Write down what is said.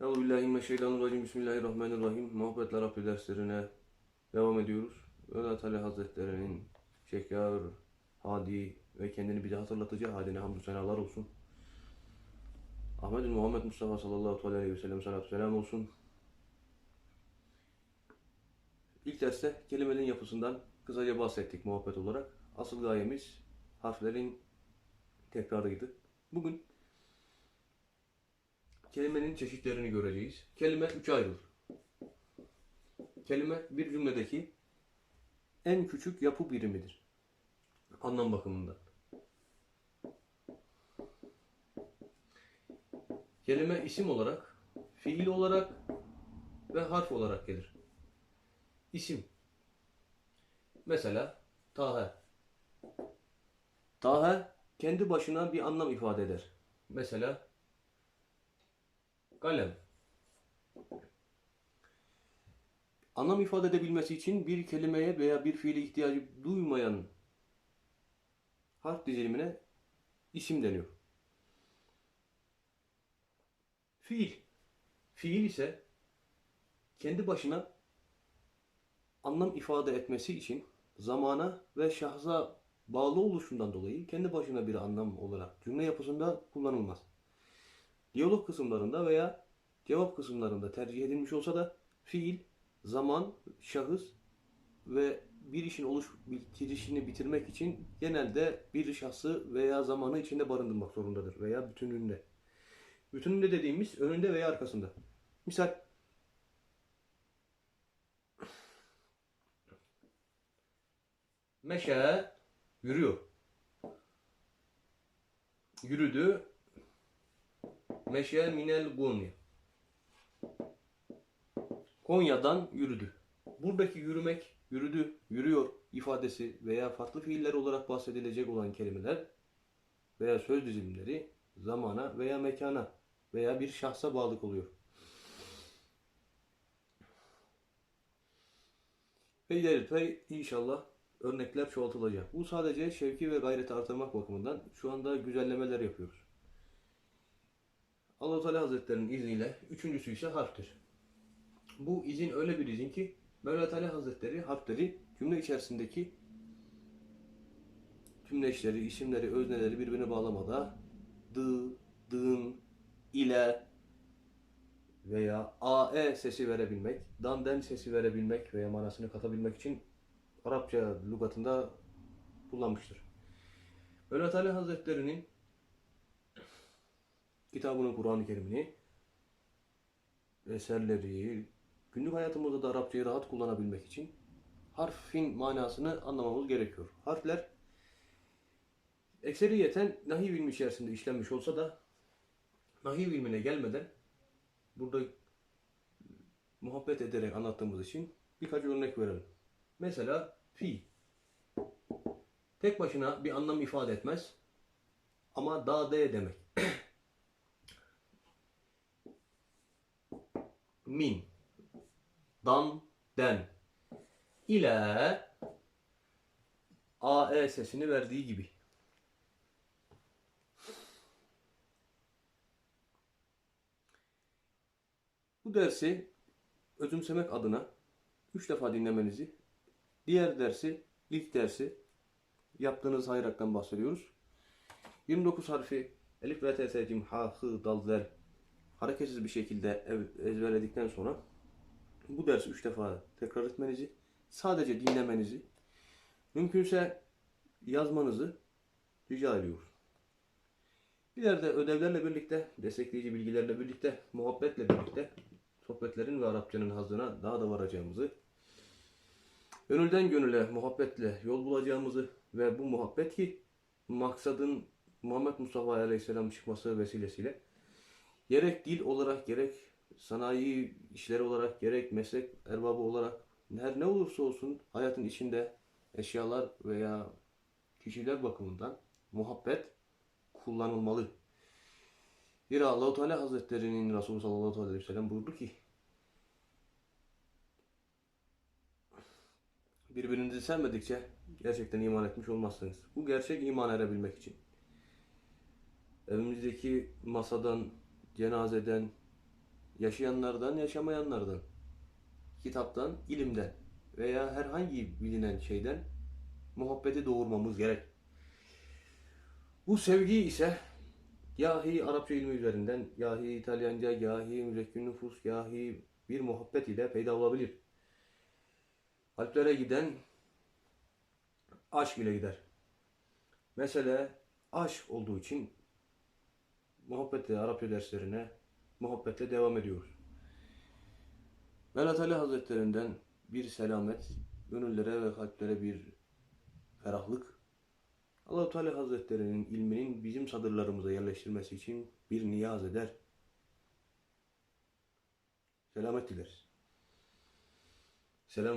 Euzubillahimineşşeytanirracim. Bismillahirrahmanirrahim. Muhabbetle Rabbi derslerine devam ediyoruz. Öğret Ali Hazretleri'nin şeker, hadi ve kendini bize hatırlatıcı hadine hamdü senalar olsun. Ahmet Muhammed Mustafa sallallahu aleyhi ve sellem salatu selam olsun. İlk derste kelimelerin yapısından kısaca bahsettik muhabbet olarak. Asıl gayemiz harflerin tekrarıydı. Bugün kelimenin çeşitlerini göreceğiz. Kelime üçe ayrılır. Kelime bir cümledeki en küçük yapı birimidir. Anlam bakımından. Kelime isim olarak, fiil olarak ve harf olarak gelir. İsim. Mesela Taha. Taha kendi başına bir anlam ifade eder. Mesela kalem. Anlam ifade edebilmesi için bir kelimeye veya bir fiile ihtiyacı duymayan harf dizilimine isim deniyor. Fiil. Fiil ise kendi başına anlam ifade etmesi için zamana ve şahsa bağlı oluşundan dolayı kendi başına bir anlam olarak cümle yapısında kullanılmaz. Diyalog kısımlarında veya cevap kısımlarında tercih edilmiş olsa da fiil, zaman, şahıs ve bir işin oluş bitirişini bitirmek için genelde bir şahsı veya zamanı içinde barındırmak zorundadır veya bütünlüğünde. Bütünlüğünde dediğimiz önünde veya arkasında. Misal Meşe yürüyor. Yürüdü. Meşe minel Konya. Konya'dan yürüdü. Buradaki yürümek, yürüdü, yürüyor ifadesi veya farklı fiiller olarak bahsedilecek olan kelimeler veya söz dizilimleri zamana veya mekana veya bir şahsa bağlı oluyor. Ve ileride inşallah örnekler çoğaltılacak. Bu sadece şevki ve gayreti artırmak bakımından şu anda güzellemeler yapıyoruz. Allah Teala Hazretlerinin izniyle üçüncüsü ise harftir. Bu izin öyle bir izin ki Mevla Teala Hazretleri harfleri cümle içerisindeki cümle işleri, isimleri, özneleri birbirine bağlamada dı, dın, ile veya ae sesi verebilmek, dan den sesi verebilmek veya manasını katabilmek için Arapça lügatında kullanmıştır. Mevla Teala Hazretleri'nin kitabını, Kur'an-ı Kerim'ini, eserleri, günlük hayatımızda da Arapçayı rahat kullanabilmek için harfin manasını anlamamız gerekiyor. Harfler ekseriyeten nahiv ilmi içerisinde işlenmiş olsa da nahiv ilmine gelmeden burada muhabbet ederek anlattığımız için birkaç örnek verelim. Mesela fi. Tek başına bir anlam ifade etmez. Ama da de demek. Min. Dan, den. ile AE sesini verdiği gibi. Bu dersi özümsemek adına 3 defa dinlemenizi, diğer dersi, ilk dersi yaptığınız hayraktan bahsediyoruz. 29 harfi elif ve t, s, cim, ha, hı, dal, zel hareketsiz bir şekilde ezberledikten sonra bu dersi 3 defa tekrar etmenizi, sadece dinlemenizi, mümkünse yazmanızı rica ediyoruz. İleride ödevlerle birlikte, destekleyici bilgilerle birlikte, muhabbetle birlikte sohbetlerin ve Arapçanın hazına daha da varacağımızı, gönülden gönüle muhabbetle yol bulacağımızı ve bu muhabbet ki maksadın Muhammed Mustafa Aleyhisselam çıkması vesilesiyle gerek dil olarak gerek sanayi işleri olarak gerek meslek erbabı olarak her ne olursa olsun hayatın içinde eşyalar veya kişiler bakımından muhabbet kullanılmalı. Zira Allahu Teala Hazretleri'nin Resulü sallallahu aleyhi ve sellem buyurdu ki birbirinizi sevmedikçe gerçekten iman etmiş olmazsınız. Bu gerçek iman erebilmek için. Evimizdeki masadan, cenazeden, yaşayanlardan, yaşamayanlardan, kitaptan, ilimden veya herhangi bilinen şeyden muhabbeti doğurmamız gerek. Bu sevgi ise yahi Arapça ilmi üzerinden, yahi İtalyanca, yahi müzekkün nüfus, yahi bir muhabbet ile peyda olabilir. Kalplere giden aşk ile gider. Mesele aşk olduğu için muhabbetle Arapça derslerine muhabbetle devam ediyoruz. Velat Ali Hazretlerinden bir selamet, gönüllere ve kalplere bir ferahlık, allah Teala Hazretlerinin ilminin bizim sadırlarımıza yerleştirmesi için bir niyaz eder. Selamet dileriz.